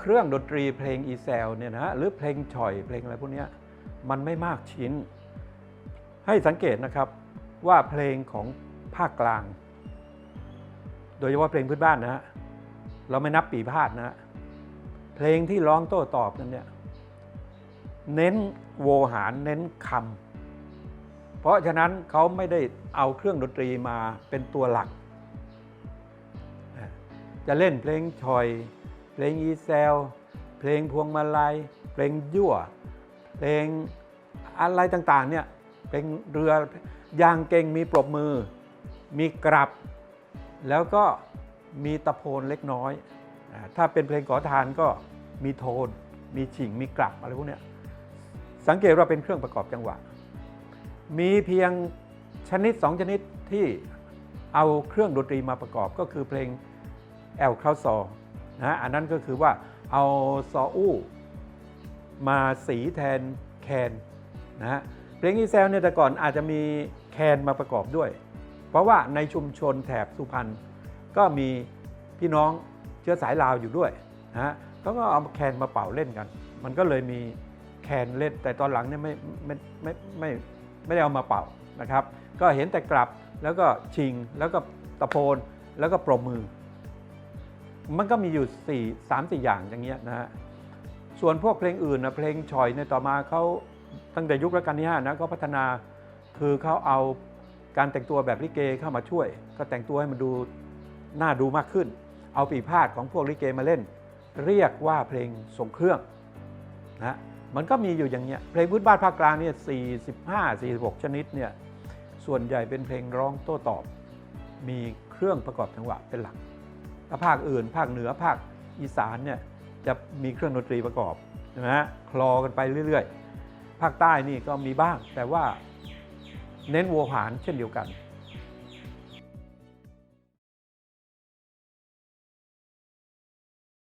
เครื่องดนตรีเพลงอีแซลเนี่ยนะฮะหรือเพลงฉ่อยเพลงอะไรพวกนี้มันไม่มากชิ้น ให้สังเกตนะครับว่าเพลงของภาคกลาง โดยเฉพาะเพลงพื้นบ้านนะฮะเราไม่นับปีพาดนะฮะเพลงที่ร้องโต้ตอบกันเนี่ยเน้นโวหารเน้นคำเพราะฉะนั้นเขาไม่ได้เอาเครื่องดนตรีมาเป็นตัวหลัก จะเล่นเพลงชอย ลงอีแซล เพลงพวงมาลัย เพลงยั่ว เพลงอะไรต่างๆเนี่ย เพลงเรือยางเก่งมีปรบมือ มีกรับ แล้วก็มีตะโพนเล็กน้อย ถ้าเป็นเพลงขอทานก็มีโทน มีฉิง มีกรับอะไรพวกเนี้ยสังเกตว่าเป็นเครื่องประกอบจังหวะ มีเพียงชนิดสองชนิดที่เอาเครื่องดนตรีมาประกอบก็คือเพลงแอลคาซอ นะอันนั้นก็คือว่าเอาซออู้มาสีแทนแคนนะฮะเพลงอีแซลเนี่ยแต่ก่อนอาจจะมีแคนมาประกอบด้วย เพราะว่าในชุมชนแถบสุพรรณก็มีพี่น้องเชื้อสายลาวอยู่ด้วยนะฮะเขาก็เอาแคนมาเป่าเล่นกัน มันก็เลยมีแคนเล่น แต่ตอนหลังเนี่ยไม่ไม่ไม่ไม่ไม่ได้เอามาเป่านะครับ ก็เห็นแต่กลับแล้วก็ชิงแล้วก็ตะโพนแล้วก็ปรบมือ มันก็มีอยู่ 4 3 4 อย่างอย่างเงี้ยนะฮะส่วนพวกเพลงอื่นนะเพลงฉ่อยในต่อมาเขาตั้งแต่ยุครัชกาลที่5นะก็พัฒนาคือเขาเอาการแต่งตัวแบบลิเกเข้ามาช่วย ก็แต่งตัวให้มันดูน่าดูมากขึ้น เอาปีพาดของพวกลิเกมาเล่น เรียกว่าเพลงทรงเครื่องนะมันก็มีอยู่อย่างเงี้ยเพลงพื้นบ้านภาคกลางเนี่ย45 46 ชนิดเนี่ยส่วนใหญ่เป็นเพลงร้องโต้ตอบ มีเครื่องประกอบจังหวะเป็นหลัก ถ้าภาคอื่น ภาคเหนือภาคอีสานเนี่ยจะมีเครื่องดนตรีประกอบใช่ไหมฮะคลอกันไปเรื่อยๆ ภาคใต้นี่ก็มีบ้าง แต่ว่าเน้นโวหารเช่นเดียวกัน